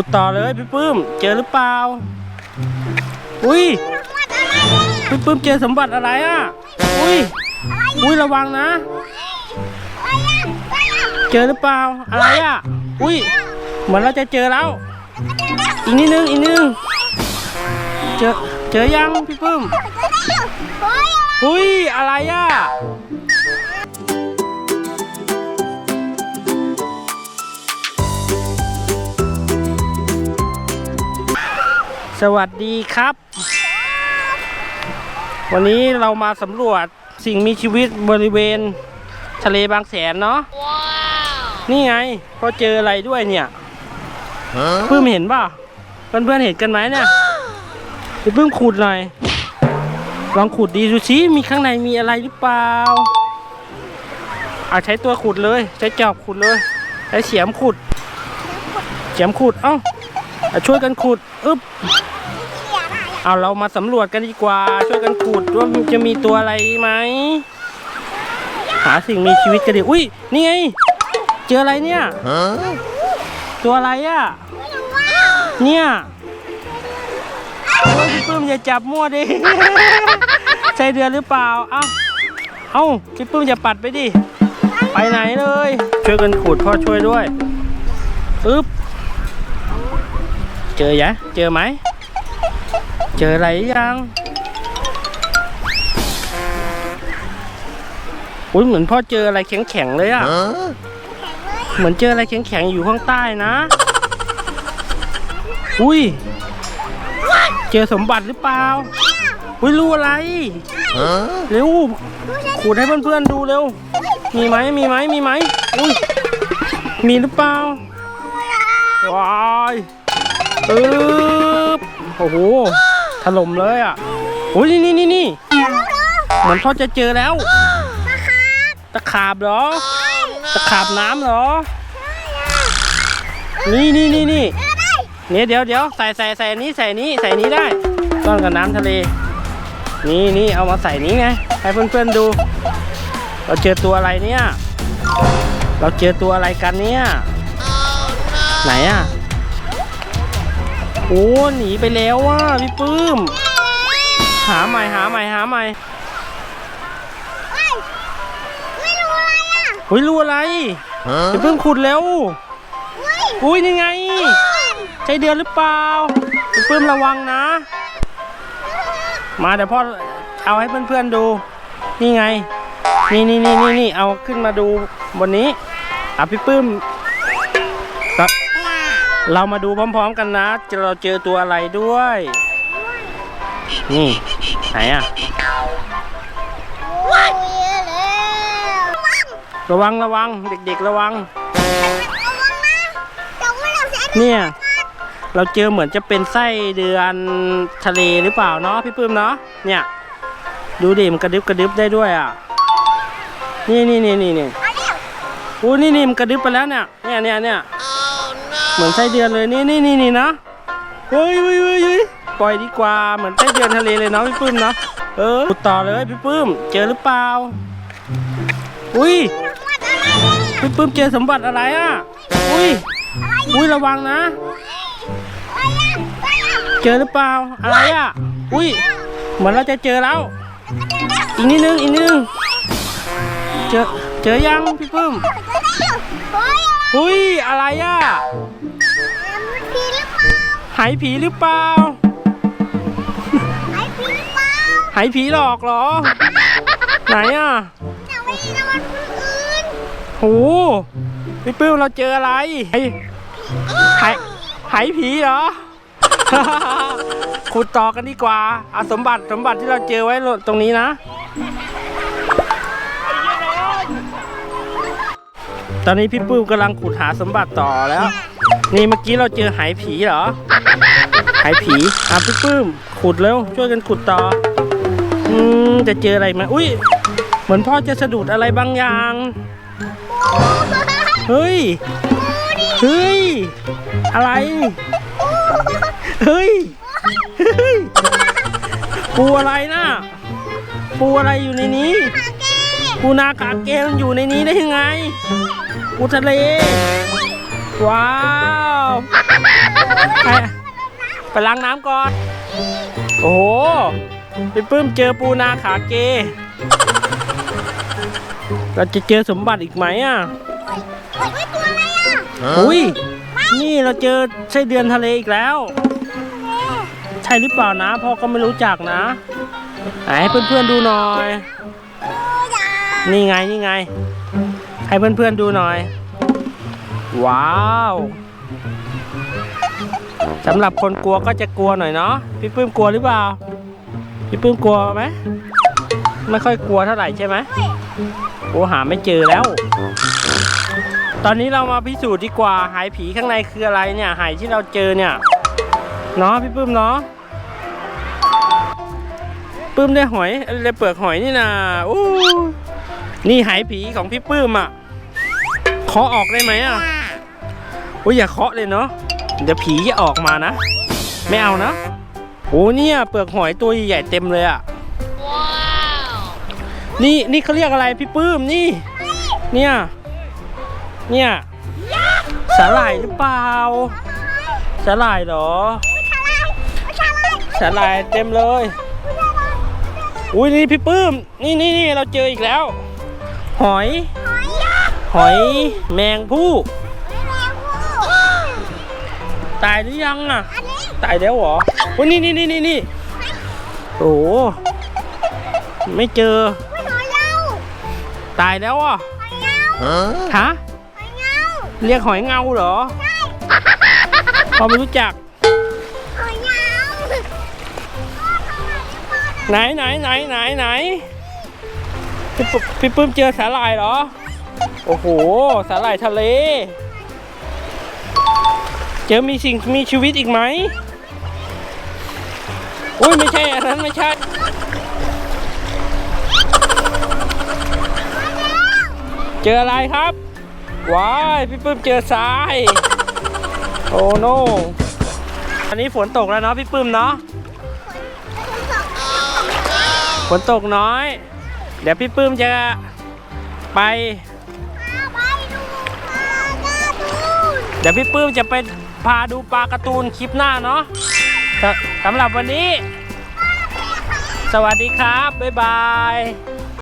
ขุดต่อเลยพี่ปื้ม เจอหรือเปล่า อุ้ยพี่ปื้มเจอสมบัติอะไรอะ อุ้ย อุ้ยระวังนะ เจอหรือเปล่า อะไรอะ อุ้ย เหมือนเราจะเจอแล้ว อีกนิดนึงอีกนิดนึง เจอ เจอยังพี่ปื้ม อุ้ยอะไรอะ สวัสดีครับ วันนี้เรามาสำรวจสิ่งมีชีวิตบริเวณทะเลบางแสนเนาะนี่ไงพอเจออะไรด้วยเนี่ยเพิ่มเห็นป่ะเพื่อนๆเห็นกันไหมเนี่ยเดี๋ยวเพิ่มขุดหน่อยลองขุดดีดูซิมีข้างในมีอะไรหรือเปล่าเอาใช้ตัวขุดเลย ใช้จอบขุดเลย ใช้เสียมขุด เสียมขุดเอ้าเอาช่วยกันขุด อึ๊บ เอาเรามาสำรวจกันดีกว่า ช่วยกันขุดว่ามันจะมีตัวอะไรไหม หาสิ่งมีชีวิตกันดิอุ้ยนี่ไง เจออะไรเนี่ย ตัวอะไรอะเนี่ยโอ้ยพี่ปื้มอย่าจับมั่วดิ ใช่เดือนหรือเปล่า เอ้า เอ้าพี่ปื้มอย่าปัดไปดิ ไปไหนเลย ช่วยกันขุดพ่อช่วยด้วย อึ๊บ เจอยะ เจอไหม เจออะไรยังอุ้ยเหมือนพ่อเจออะไรแข็งๆเลยอะเหมือนเจออะไรแข็งๆอยู่ข้างใต้นะ อุ้ย เจอสมบัติหรือเปล่า อุ้ยรู้อะไรเร็วขูดให้เพื่อนๆดูเร็ว มีไหมมีไหมมีไหมอุ้ย มีหรือเปล่า ว้ายอึ๊บโอ้โห ถล่มเลยอะโอ้ยนี่นี่นี่นี่เหมือนพ่อจะเจอแล้ว ตะขาบเหรอ ตะขาบน้ำเหรอ นี่นี่นี่นี่เนี่ยเดี๋ยวเดี๋ยวใส่ใส่ใส่อันนี้ใส่อันนี้ใส่อันนี้ได้ต้อนกับน้ำทะเล นี่นี่เอามาใส่นี้ไงให้เพื่อนๆดู เราเจอตัวอะไรเนี่ย เราเจอตัวอะไรกันเนี่ย ไหนอะ โอ้หนีไปแล้วว่ะพี่ปื้ม หาใหม่หาใหม่หาใหม่เฮ้ยรู้อะไรพี่ปื้มขุดแล้วอุ้ยนี่ไงใช่เดือนหรือเปล่าพี่ปื้มระวังนะ มาเดี๋ยวพ่อเอาให้เพื่อนๆดู นี่ไง นี่นี่นี่นี่นี่เอาขึ้นมาดูบนนี้อะพี่ปื้มครับ เรามาดูพร้อม ๆ กันนะจะเราเจอตัวอะไรด้วย นี่ไหนอะระวังระวังเด็กๆระวัง เนี่ย เราเจอเหมือนจะเป็นไส้เดือนทะเลหรือเปล่าเนาะพี่ปื้มเนาะเนี่ย ดูดิมันกระดึบกระดึบได้ด้วยอะนี่นี่นี่นี่นี่โอ้นี่นี่มันกระดึบไปแล้วเนี่ยเนี่ยเนี่ยเนี่ย เหมือนไส้เดือนเลยนี่นี่นี่นี่นะเฮ้ยเฮ้ยเฮ้ยเฮ้ยปล่อยดีกว่าเหมือนไส้เดือนทะเลเลยเนาะพี่ปื้มเนาะเออขุดต่อเลยพี่ปื้ม เจอหรือเปล่า อุ้ยพี่ปื้มเจอสมบัติอะไรอะ อุ้ยอุ้ยระวังนะ เจอหรือเปล่าอะไรอะ อุ้ยเหมือนเราจะเจอแล้ว อีกนิดนึงอีกนิดนึง เจอเจอยังพี่ปื้ม อุ้ยอะไรอะหายผีหรือเปล่าหายผีหลอกเหรอ ไหนอะโหพี่ปื้มเราเจออะไรหายหายหายผีเหรอขุดต่อกันดีกว่าเอาสมบัติสมบัติที่เราเจอไว้ตรงนี้นะ ตอนนี้พี่ปื้มกำลังขุดหาสมบัติต่อแล้ว นี่เมื่อกี้เราเจอหายผีเหรอ หายผีอะพี่ปื้มขุดเร็วช่วยกันขุดต่อ อืมจะเจออะไรไหมอุ้ยเหมือนพ่อจะสะดุดอะไรบางอย่าง เฮ้ย เฮ้ย อะไร เฮ้ย เฮ้ย ปูอะไรนะปูอะไรอยู่ในนี้ ปูนากาเกมอยู่ในนี้ได้ยังไง ปูทะเล ว้าวไปไปล้างน้ำก่อน โอ้โหพี่ปื้มเจอปูนาขาเก เราจะเจอสมบัติอีกไหมอะเฮ้ยตัวอะไรอะอุ้ย นี่เราเจอไส้เดือนทะเลอีกแล้ว ใช่หรือเปล่านะพ่อก็ไม่รู้จักนะไหนให้เพื่อนๆดูหน่อย นี่ไงนี่ไง ให้เพื่อนๆดูหน่อย ว้าวสำหรับคนกลัวก็จะกลัวหน่อยเนาะพี่ปื้มกลัวหรือเปล่าพี่ปื้มกลัวไหมไม่ค่อยกลัวเท่าไหร่ใช่ไหมโอ้หาไม่เจอแล้ว ตอนนี้เรามาพิสูจน์ดีกว่าหายผีข้างในคืออะไรเนี่ยหายที่เราเจอเนี่ยเนาะพี่ปื้มเนาะปื้มได้หอยได้เปลือกหอยนี่นะอู้ นี่หายผีของพี่ปื้มอะเคาะออกได้ไหมอะโอ้ยอย่าเคาะเลยเนาะเดี๋ยวผีจะออกมานะ ไม่เอานะโอ้เนี่ยเปลือกหอยตัวใหญ่ๆเต็มเลยอะนี่นี่เขาเรียกอะไรพี่ปื้มนี่ เนี่ย เนี่ยสาหร่ายหรือเปล่าสาหร่ายเหรอสาหร่ายเต็มเลย อุ้ยนี่พี่ปื้ม นี่นี่นี่เราเจออีกแล้ว หอย หอยแมงผู้ตายหรือยังอะ ตายแล้วเหรออุ้ยนี่นี่นี่นี่นี่โอ้โหไม่เจอ ตายแล้วอะฮะเรียกหอยเงาเหรอพอไม่รู้จัก ไหนไหนไหนไหนไหน พี่ปุ๊พี่ปื้มเจอสาหร่ายเหรอ โอ้โห สาหร่ายทะเล เจอมีสิ่งมีชีวิตอีกไหมอุ้ยไม่ใช่อันนั้นไม่ใช่ เจออะไรครับ ว้ายพี่ปื้มเจอทราย โอ้โนอันนี้ฝนตกแล้วเนาะพี่ปื้มเนาะ ฝนตกน้อย เดี๋ยวพี่ปื้มจะไปเดี๋ยวพี่ปื้มจะไปพาดูปลาการ์ตูนคลิปหน้าเนาะสสำหรับวันนี้ สวัสดีครับ บ๊ายบาย